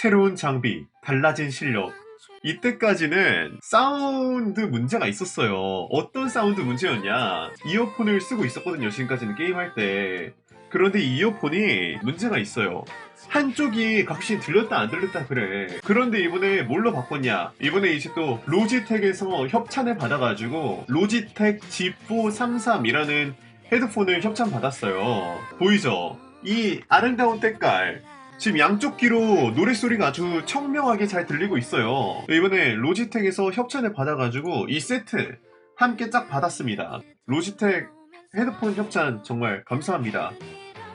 새로운 장비, 달라진 실력. 이때까지는 사운드 문제가 있었어요. 어떤 사운드 문제였냐? 이어폰을 쓰고 있었거든요. 지금까지는 게임할 때. 그런데 이 이어폰이 문제가 있어요. 한쪽이 각시 들렸다 안 들렸다 그래. 그런데 이번에 뭘로 바꿨냐? 이번에 이제 또 로지텍에서 협찬을 받아가지고 로지텍 G433이라는 헤드폰을 협찬 받았어요. 보이죠? 이 아름다운 때깔. 지금 양쪽 귀로 노랫소리가 아주 청명하게 잘 들리고 있어요. 이번에 로지텍에서 협찬을 받아가지고 이 세트 함께 쫙 받았습니다. 로지텍 헤드폰 협찬 정말 감사합니다.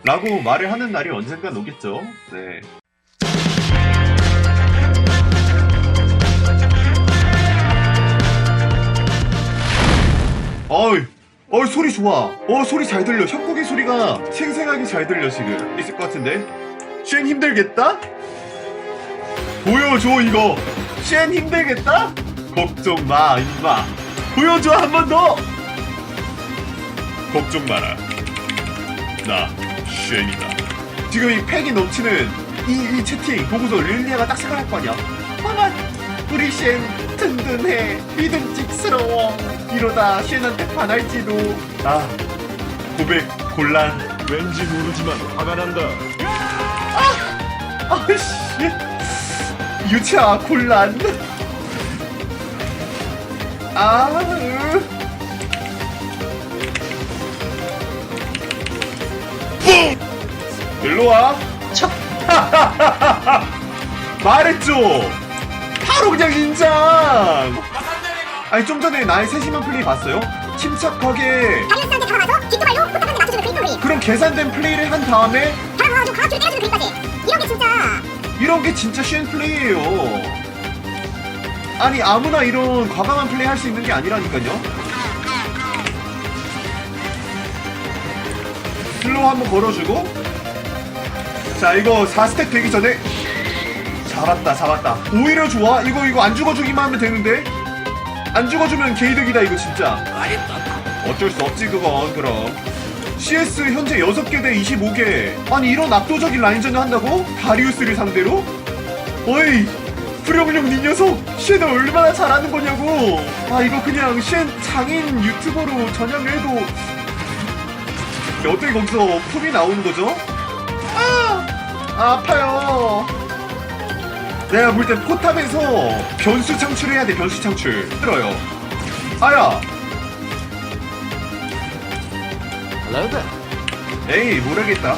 라고 말을 하는 날이 언젠간 오겠죠. 네. 어이, 어이 소리 좋아. 어 소리 잘 들려. 협곡의 소리가 생생하게 잘 들려 지금. 있을 것 같은데. 쉔 힘들겠다? 보여줘 이거. 쉔 힘들겠다? 걱정 마 임마. 보여줘 한 번 더. 걱정 마라. 나 쉔이다. 지금 이 팩이 넘치는 이, 이 채팅 보고서 릴리아가 딱 생각할 거 아니야. 아마 우리 쉔 든든해 믿음직스러워 이러다 쉔한테 반할지도 아 고백 곤란 왠지 모르지만 화가 난다. 아씨. 유치아 곤란. 아 으. 일로와. 척. 말했죠. 바로 그냥 인장. 아니 좀 전에 나의 세심한 플레이 봤어요? 침착하게. 다리우스한테 다가가서 뒷두발로 포탑한테 맞춰주는 플레이 그런 계산된 플레이를 한 다음에 다가가가지고 강압주를 때려주는 그립까지. 이런 게 진짜. 이런 게 진짜 쉬운 플레이예요. 아니 아무나 이런 과감한 플레이 할 수 있는 게 아니라니까요. 슬로우 한번 걸어주고. 자 이거 4스택 되기 전에. 잡았다 잡았다. 오히려 좋아. 이거 이거 안 죽어주기만 하면 되는데. 안 죽어주면 개이득이다 이거 진짜. 어쩔 수 없지 그건. 그럼 CS 현재 6개 대 25개. 아니 이런 압도적인 라인전을 한다고? 다리우스를 상대로? 어이 프령령 니 녀석! 쉔을 얼마나 잘하는 거냐고! 아 이거 그냥 쉔 장인 유튜버로 전향을 해도 어떻게 거기서 품이 나오는 거죠? 아, 아 아파요. 내가 볼땐 포탑에서 변수 창출해야 돼 변수 창출. 들어요. 아야 Hello there. 에이 모르겠다.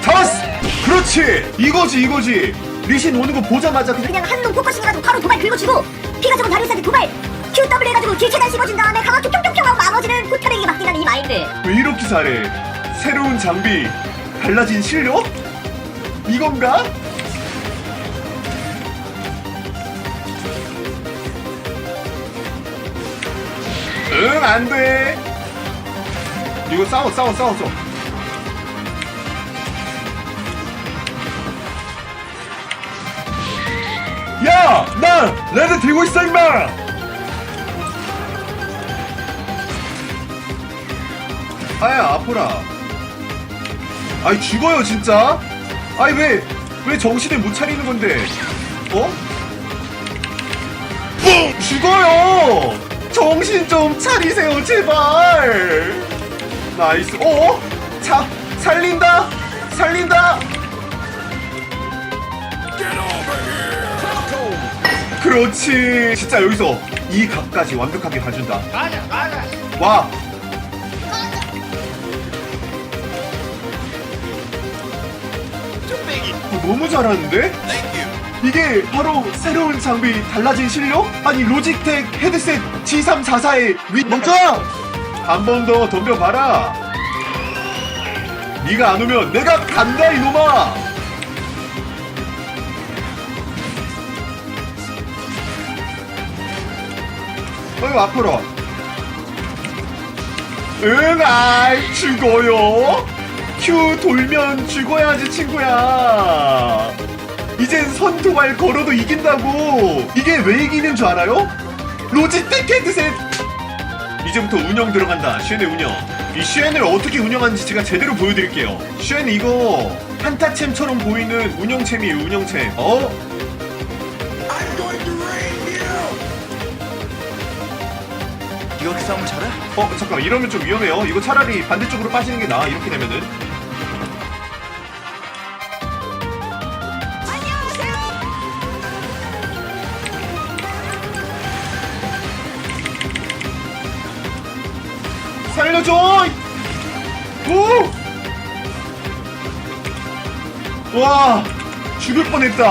잡았어! 그렇지! 이거지 이거지. 리신 오는 거 보자마자 그냥 그냥 한놈 포커싱 해가지고 바로 도발 긁어주고 피가 적은 다리우스한테 도발. QW 해가지고 딜 최단 씹어준 다음에 강압주 뿅뿅뿅 하고 나머지는 포탑에게 맡기는 이 마인드. 왜 이렇게 잘해? 새로운 장비 달라진 실력? 이건가? 응 안 돼 이거 싸워 싸워 싸워 싸워 야! 나 레드 들고 있어 임마! 아야 아프라 아이 죽어요 진짜 아이 왜 왜 정신을 못 차리는 건데 어? 어? 죽어요 정신 좀 차리세요 제발. 나이스. 어? 자 살린다. 살린다. 그렇지. 진짜 여기서 이 각까지 완벽하게 봐준다. 와. 어, 너무 잘하는데? 이게 바로 새로운 장비 달라진 실력? 아니 로직텍 헤드셋 G344의 위 멈춰! 한 번 더 덤벼봐라. 네가 안 오면 내가 간다 이놈아! 어이 앞으로. 응 아이 죽어요. 큐 돌면 죽어야지 친구야 이젠 선두발 걸어도 이긴다고. 이게 왜 이기는 줄 알아요? 로지텍 헤드셋. 이제부터 운영 들어간다 쉔의 운영. 이 쉔을 어떻게 운영하는지 제가 제대로 보여드릴게요. 쉔 이거 한타챔처럼 보이는 운영챔이에요 운영챔. 어? 이렇게 싸우면 잘해? 어 잠깐만. 이러면 좀 위험해요. 이거 차라리 반대쪽으로 빠지는 게 나아 이렇게 되면은 살려줘! 오! 와 죽을 뻔했다.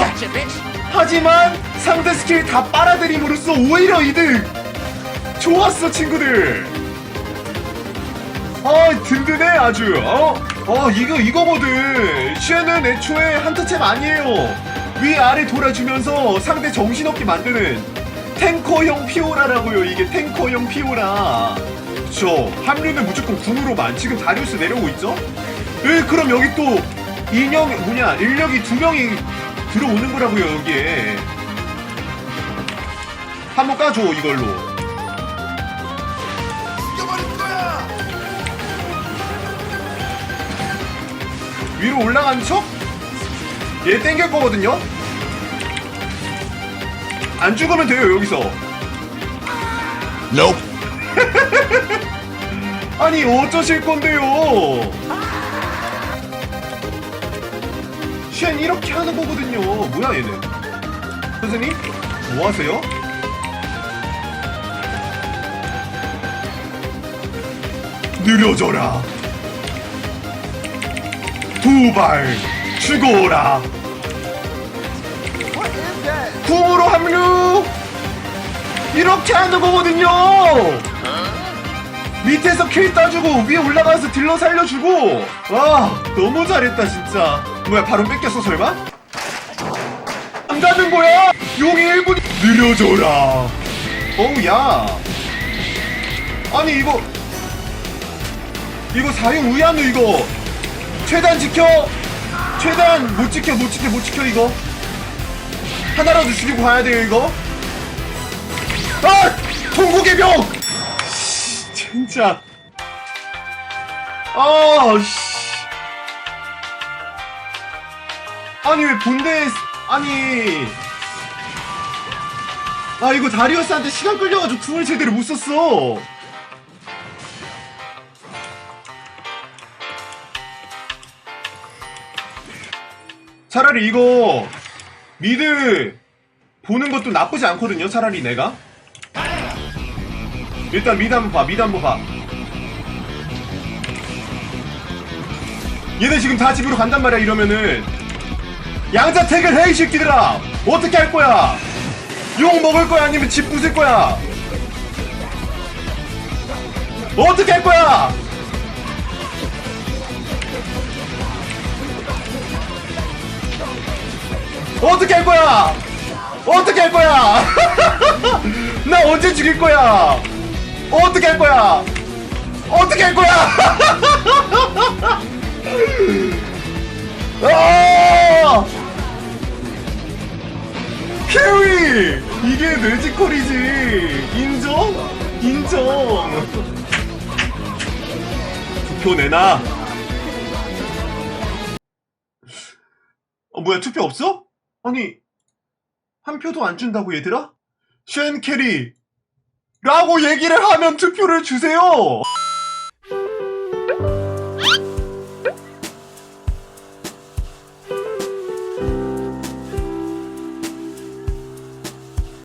하지만 상대 스킬 다 빨아들임으로써 오히려 이득. 좋았어 친구들. 아 든든해 아주. 어? 어 이거 이거거든. 쉐는 애초에 한타챔 아니에요. 위아래 돌아주면서 상대 정신없게 만드는 탱커형 피오라라고요 이게 탱커형 피오라 그쵸 합류는 무조건 궁으로만 지금 다리우스 내려오고 있죠? 예 그럼 여기 또 인형 뭐냐 인력이 두 명이 들어오는 거라고요 여기에 한번 까줘 이걸로 위로 올라간 척? 얘 땡길 거거든요? 안 죽으면 돼요, 여기서. Nope. 아니, 어쩌실 건데요? 쉔 이렇게 하는 거거든요. 뭐야, 얘는? 선생님? 뭐 하세요? 느려져라. 두 발 죽어라. 궁으로 합류. 이렇게 하는 거거든요. 밑에서 킬 따주고 위에 올라가서 딜러 살려주고. 와 너무 잘했다 진짜. 뭐야 바로 뺏겼어 설마? 안 가는 거야? 용이 1분 느려져라. 어우 야. 아니 이거 이거 사용 우야누 이거 최단 지켜 최단 못 지켜 못 지켜 못 지켜 이거 하나라도 죽이고 가야 돼요 이거 아 통곡의 병 진짜. 아 씨. 아니 왜 본대 아니. 아 이거 다리우스한테 시간 끌려가지고 궁을 제대로 못 썼어. 차라리 이거 미드 보는 것도 나쁘지 않거든요. 차라리 내가 일단 미드 한번 봐. 미드 한번 봐. 얘네 지금 다 집으로 간단 말이야. 이러면은 양자택을 해 이 새끼들아. 어떻게 할 거야? 욕 먹을 거야? 아니면 집 부술 거야? 어떻게 할 거야? 어떻게 할 거야? 어떻게 할 거야? 나 언제 죽일 거야? 어떻게 할 거야? 어떻게 할 거야? 아! 캐리! 이게 뇌지컬이지. 인정? 인정. 투표 내놔. 어, 뭐야, 투표 없어? 아니, 한 표도 안 준다고 얘들아? 쉔 캐리! 라고 얘기를 하면 투표를 주세요!